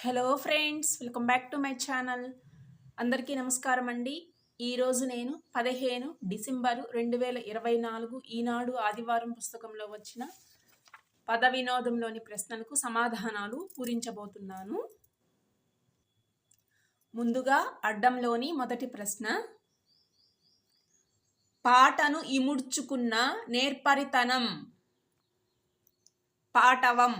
Hello friends welcome back to my channel. అందరికీ నమస్కారం అండి. ఈరోజు నేను పదిహేను డిసెంబరు రెండు వేల ఇరవై నాలుగు ఈనాడు ఆదివారం పుస్తకంలో వచ్చిన పద వినోదంలోని ప్రశ్నలకు సమాధానాలు పూరించబోతున్నాను. ముందుగా అడ్డంలోని మొదటి ప్రశ్న. పాటను ఇముడ్చుకున్న నేర్పరితనం. పాటవం.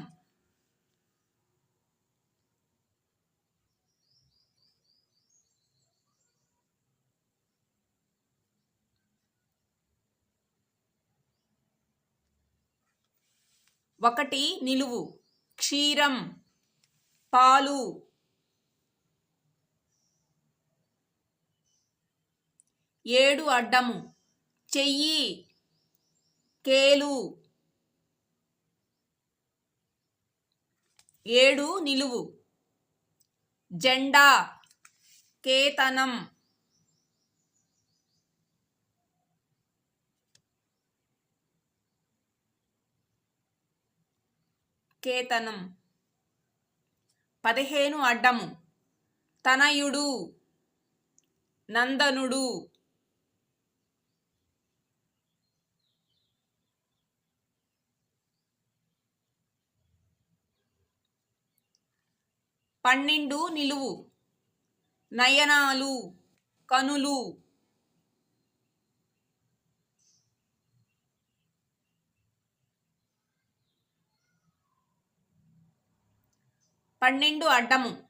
ఒకటి నిలువు క్షీరం పాలు. ఏడు అడ్డము చెయ్యి కేలు. ఏడు నిలువు జెండా కేతనం. కేతనం పదిహేను అడ్డము. తనయుడు నందనుడు. పన్నెండు నిలువు. నయనాలు కనులు. పన్నెండు అడ్డము.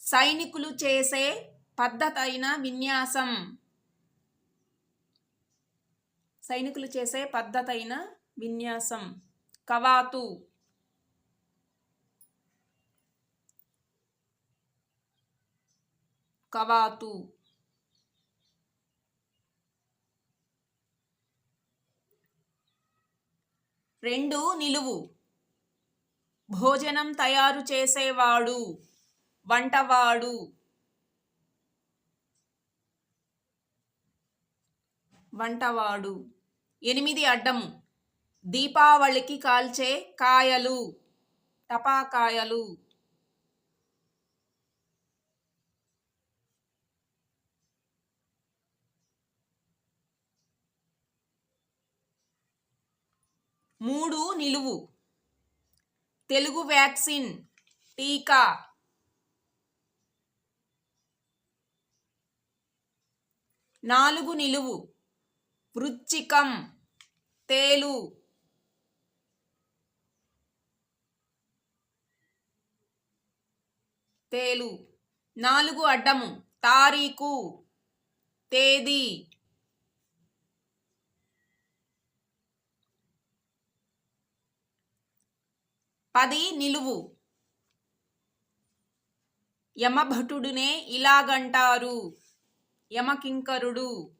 సైనికులు చేసే పద్ధతైన విన్యాసం. సైనికులు చేసే పద్ధతైన విన్యాసం. కవాతు. కవాతు. రెండు నిలువు. భోజనం తయారు చేసేవాడు వంటవాడు. వంటవాడు. ఎనిమిది అడ్డము దీపావళికి కాల్చే కాయలు. టపాకాయలు. మూడు నిలువు. తెలుగు వ్యాక్సిన్ టీకా. నాలుగు నిలువు. వృచ్చికం. తేలు. తేలు. నాలుగు అడ్డము. తారీఖు. తేదీ. పది నిలువు. యమభటుడునే ఇలాగంటారు. యమకింకరుడు.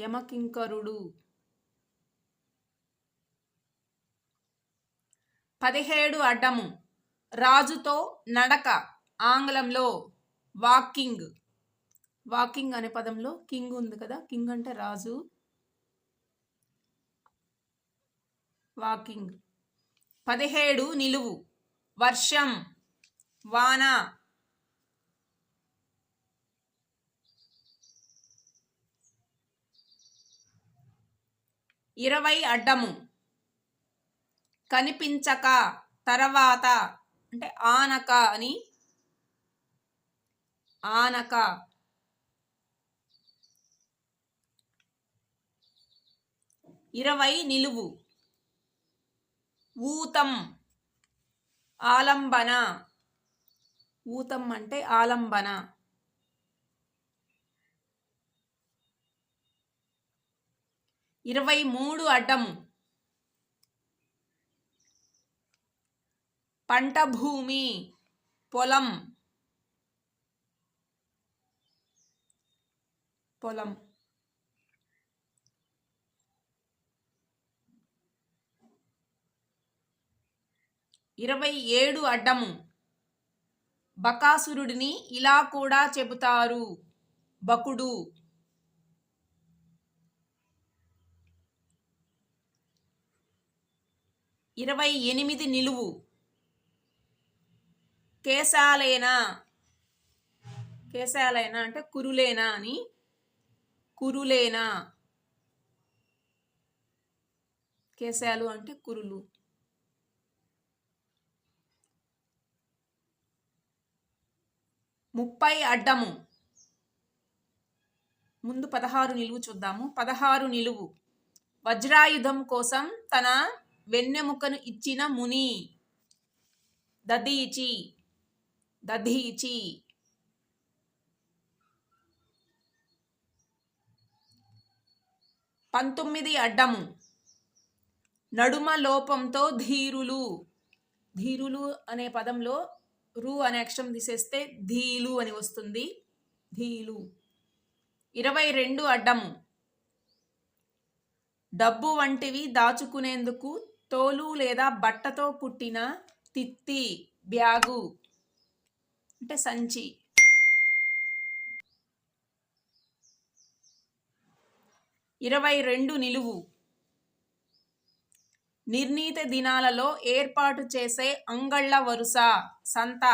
యమకింకరుడు. పదిహేడు అడ్డము. రాజుతో నడక. ఆంగ్లంలో వాకింగ్ వాకింగ్ అనే పదంలో కింగ్ ఉంది కదా కింగ్ అంటే రాజు. వాకింగ్. పదిహేడు నిలువు. వర్షం. వాన. ఇరవై అడ్డము. కనిపించక తర్వాత. అంటే ఆనక అని. ఆనక. ఇరవై నిలువు. ఊతం ఆలంబన. ఊతం అంటే ఆలంబన. ఇరవై మూడు అడ్డము. పంట భూమి పొలం. పొలం. ఇరవై ఏడు అడ్డము. బకాసురుడిని ఇలా కూడా చెబుతారు. బకుడు. ఇరవై ఎనిమిది నిలువు. కేశాలేనా కేశాలేనా అంటే కురులేనా అని. కురులేనా. కేశాలు అంటే కురులు. ముప్పై అడ్డము. ముందు పదహారు నిలువు చూద్దాము. పదహారు నిలువు. వజ్రాయుధం కోసం తన వెన్నెముకను ఇచ్చిన ముని. దదీచి దధీచి. పంతొమ్మిది అడ్డము. నడుమ లోపంతో ధీరులు. ధీరులు అనే పదంలో రు అనే అక్షరం తీసేస్తే ధీలు అని వస్తుంది. ధీలు. ఇరవై రెండు అడ్డము. డబ్బు వంటివి దాచుకునేందుకు తోలు లేదా బట్టతో పుట్టిన తిత్తి బ్యాగు అంటే సంచి. ఇరవై రెండు నిలువు. నిర్ణీత దినాలలో ఏర్పాటు చేసే అంగళ్ళ వరుస. సంత.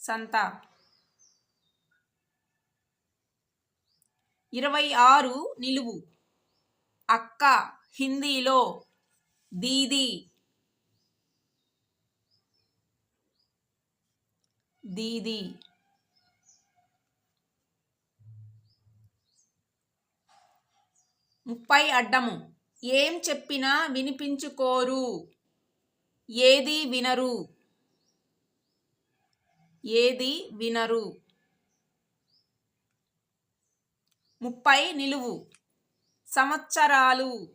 సంత. ఇరవై ఆరు నిలువు. అక్క హిందీలో దీది. దీది. ముప్పై అడ్డము. ఏం చెప్పినా వినిపించుకోరు. ఏది వినరు. ఏది వినరు. ముప్పై నిలువు. సంవత్సరాలు.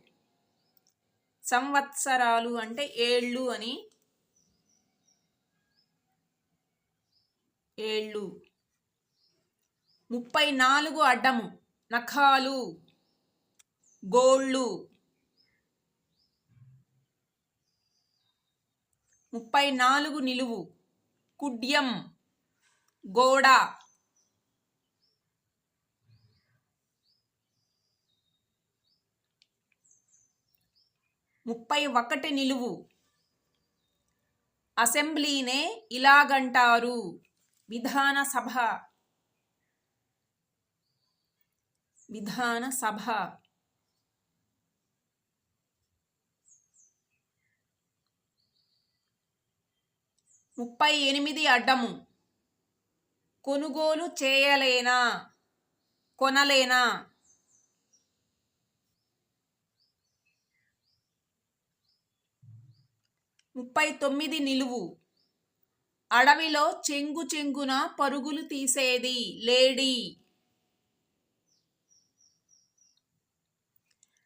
సంవత్సరాలు అంటే ఏళ్ళు అని. ఏళ్ళు. ముప్పై నాలుగు అడ్డము. నఖాలు. గోళ్ళు. ముప్పై నాలుగు నిలువు. కుడ్యం. గోడ. ముప్పై ఒకటి నిలువు. అసెంబ్లీనే ఇలాగంటారు విధానసభ. విధానసభ. ముప్పై ఎనిమిది అడ్డము. కొనుగోలు చేయలేనా? కొనలేనా? ముప్పై తొమ్మిది నిలువు. అడవిలో చెంగు చెంగున పరుగులు తీసేది లేడీ.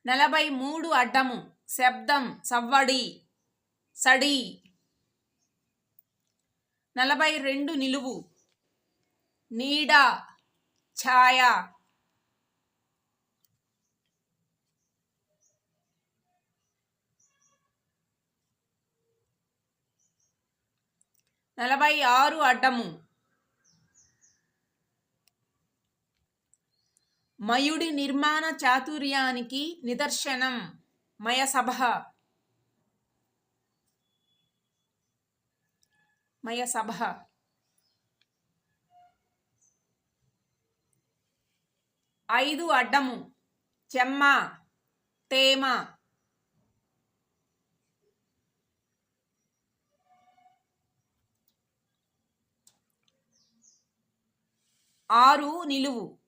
నలభై మూడు అడ్డము. శబ్దం సవ్వడి. సడి. నలభై రెండు నిలువు. నీడ ఛాయ. నలభై ఆరు అడ్డము. మయుడి నిర్మాణ చాతుర్యానికి నిదర్శనం. మయసభ. మయ సభ. ఐదు అడ్డము. చెమ్మ తేమ. ఆరు నిలువు.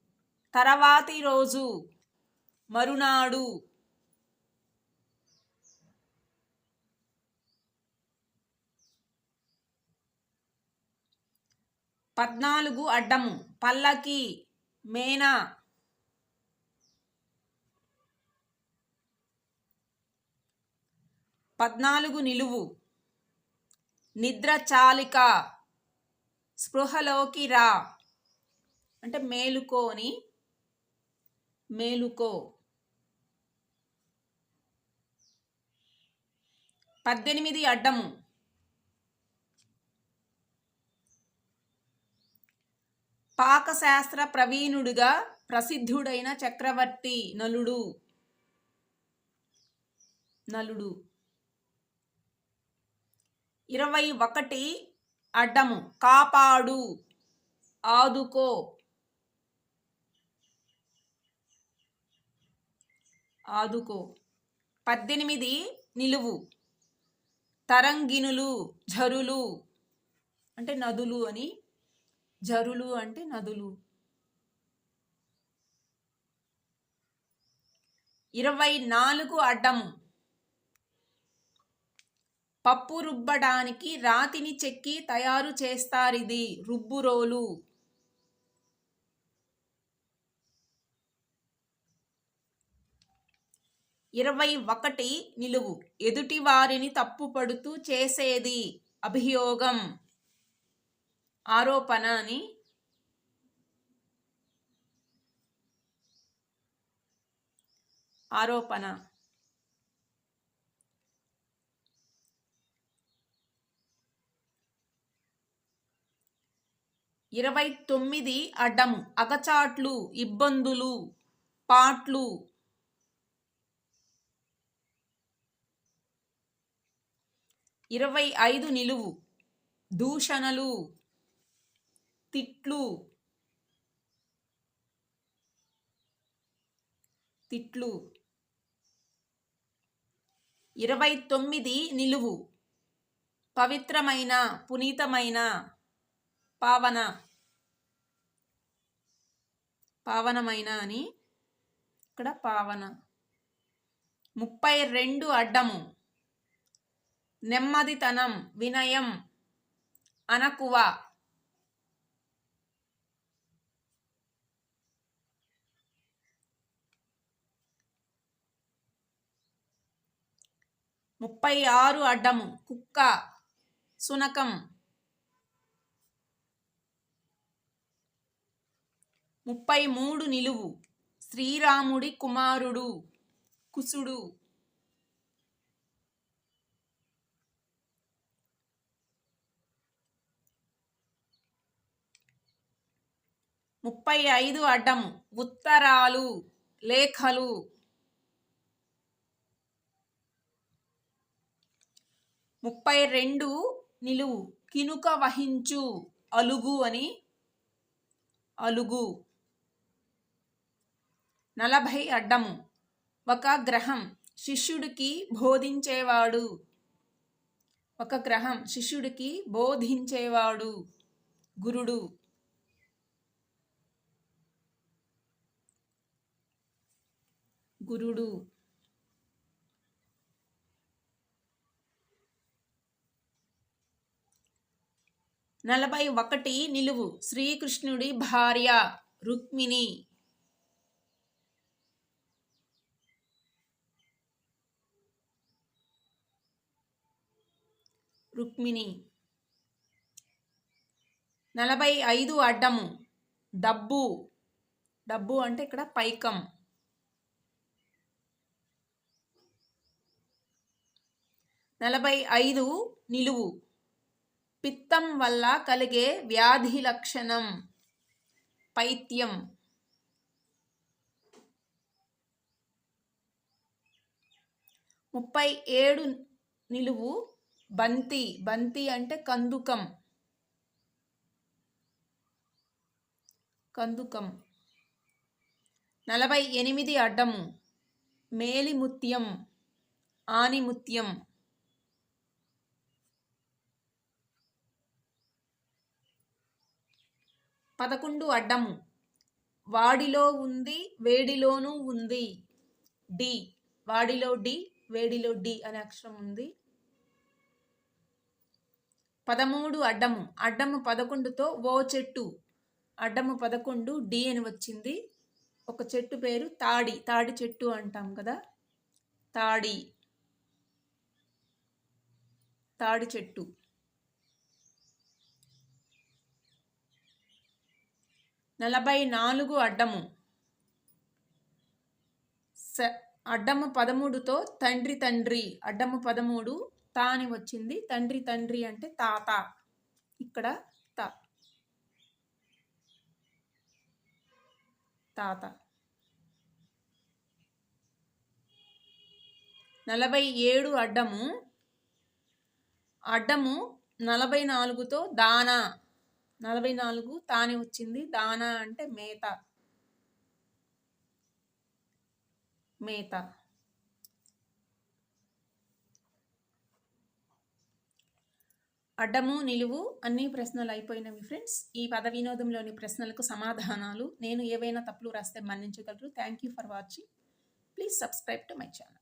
తర్వాతి రోజు. మరునాడు. పద్నాలుగు అడ్డము. పల్లకి మేనా. పద్నాలుగు నిలువు. నిద్ర చాలిక. స్పృహలోకి రా. అంటే మేలుకోని మేలుకో. పద్దెనిమిది అడ్డము. పాకశాస్త్ర ప్రవీణుడిగా ప్రసిద్ధుడైన చక్రవర్తి నలుడు. నలుడు. ఇరవై ఒకటి అడ్డము. కాపాడు. ఆదుకో. ఆదుకో. పద్దెనిమిది నిలువు. తరంగిణులు ఝరులు అంటే నదులు అని జరులు అంటే నదులు. ఇరవై నాలుగు అడ్డం పప్పు రుబ్బడానికి రాతిని చెక్కి తయారు చేస్తారిది రుబ్బురోలు. ఇరవై ఒకటి నిలువు. ఎదుటి వారిని తప్పుపడుతూ చేసేది అభియోగం. ఆరోపణ అని ఆరోపణ. ఇరవై తొమ్మిది అడ్డము అగచాట్లు ఇబ్బందులు పాట్లు. ఇరవై ఐదు నిలువు దూషణలు. తిట్లు. తిట్లు. ఇరవై తొమ్మిది నిలువు. పవిత్రమైన పునీతమైన పావన. పావనమైన అని ఇక్కడ పావన. ముప్పై రెండు అడ్డము. నెమ్మదితనం వినయం అనకువ. ముప్పై ఆరు అడ్డము కుక్క సునకం. ముప్పై మూడు నిలువు శ్రీరాముడి కుమారుడు కుసుడు. ముప్పై ఐదు అడ్డము ఉత్తరాలు లేఖలు. ముప్పై రెండు నిలువు. కినుక వహించు. అలుగు అని అలుగు. నలభై అడ్డము. ఒక గ్రహం శిష్యుడికి బోధించేవాడు. ఒక గ్రహం శిష్యుడికి బోధించేవాడు. గురుడు. గురుడు. నలభై ఒకటి నిలువు. శ్రీకృష్ణుడి భార్య రుక్మిణి. రుక్మిణి. నలభై ఐదు అడ్డము. డబ్బు. డబ్బు అంటే ఇక్కడ పైకం. నలభై ఐదు నిలువు. పిత్తం వల్ల కలిగే వ్యాధి లక్షణం. పైత్యం. ముప్పై ఏడు నిలువు బంతి. బంతి అంటే కందుకం. కందుకం. నలభై ఎనిమిది అడ్డము. మేలిముత్యం. ఆనిముత్యం. పదకొండు అడ్డము. వాడిలో ఉంది వేడిలోనూ ఉంది. డి. వాడిలో డి వేడిలో డి అనే అక్షరం ఉంది. పదమూడు అడ్డము. అడ్డము పదకొండుతో ఓ చెట్టు. అడ్డము పదకొండు డి అని వచ్చింది. ఒక చెట్టు పేరు తాడి. తాడి చెట్టు అంటాం కదా. తాడి. తాడి చెట్టు. నలభై నాలుగు అడ్డము. స అడ్డము పదమూడుతో తండ్రి తండ్రి అడ్డము పదమూడు తా అని వచ్చింది. తండ్రి తండ్రి అంటే తాత. ఇక్కడ తా. తాత. నలభై ఏడు అడ్డము. అడ్డము నలభై నాలుగుతో దానా. నలభై నాలుగు తానే వచ్చింది. దానా అంటే మేత. మేత. అడ్డము నిలువు అన్ని ప్రశ్నలు అయిపోయినవి ఫ్రెండ్స్. ఈ పద వినోదంలోని ప్రశ్నలకు సమాధానాలు నేను ఏవైనా తప్పులు రాస్తే మన్నించగలరు. Thank you for watching please subscribe to my channel